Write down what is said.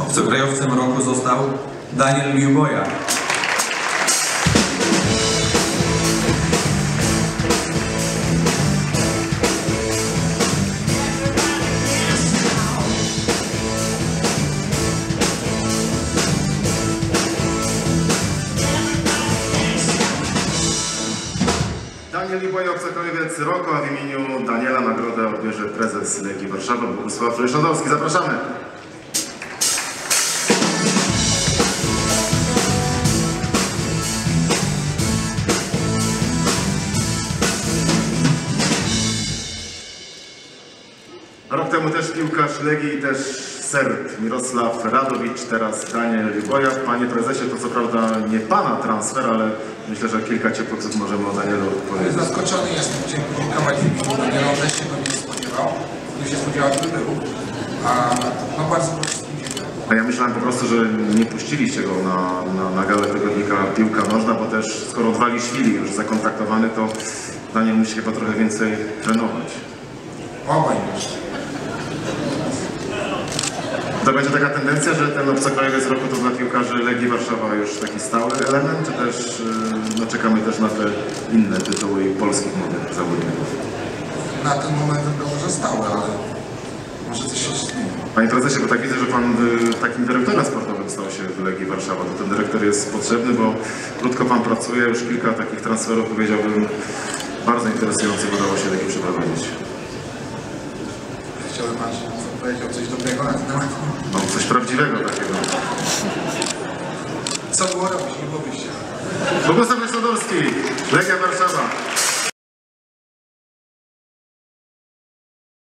Obcokrajowcem roku został Daniel Liuboja. Daniel Iboja, Obcokrajowiec Roku, a w imieniu Daniela nagrodę odbierze prezes Legii Warszawa Bogusław Ryszardowski. Zapraszamy. Rok temu też piłkarz Legii i też Serb Mirosław Radowicz, teraz Daniel Iboja. Panie prezesie, to co prawda nie pana transfer, ale myślę, że kilka ciepłych słów możemy o Danielu powiedzieć. Zaskoczony jestem, podziękować Filipie, Daniela, też się go nie spodziewał. Nie się spodziewał, był. A no bardzo. A ja myślałem po prostu, że nie puściliście go na, na, na galę tygodnika Piłka Nożna, bo też skoro Dwaliszwili już zakontaktowany, to Daniel musi chyba trochę więcej trenować. Obaj już. To będzie taka tendencja, że ten obcokrajowiec roku to dla piłkarzy Legii Warszawa już taki stały element, czy też yy, no, czekamy też na te inne tytuły polskich młodych zawodników? Na ten moment to może stały, ale może coś się zmieni. Panie prezesie, bo tak widzę, że pan y, takim dyrektorem sportowym stał się w Legii Warszawa. To ten dyrektor jest potrzebny, bo krótko pan pracuje, już kilka takich transferów powiedziałbym bardzo interesujących udało się Legii przeprowadzić. Chciałbym pan powiedział coś dobrego na ten temat takiego. Co było robić? Nie było wyjścia. Bogusław Wysodowski, Legia Warszawa.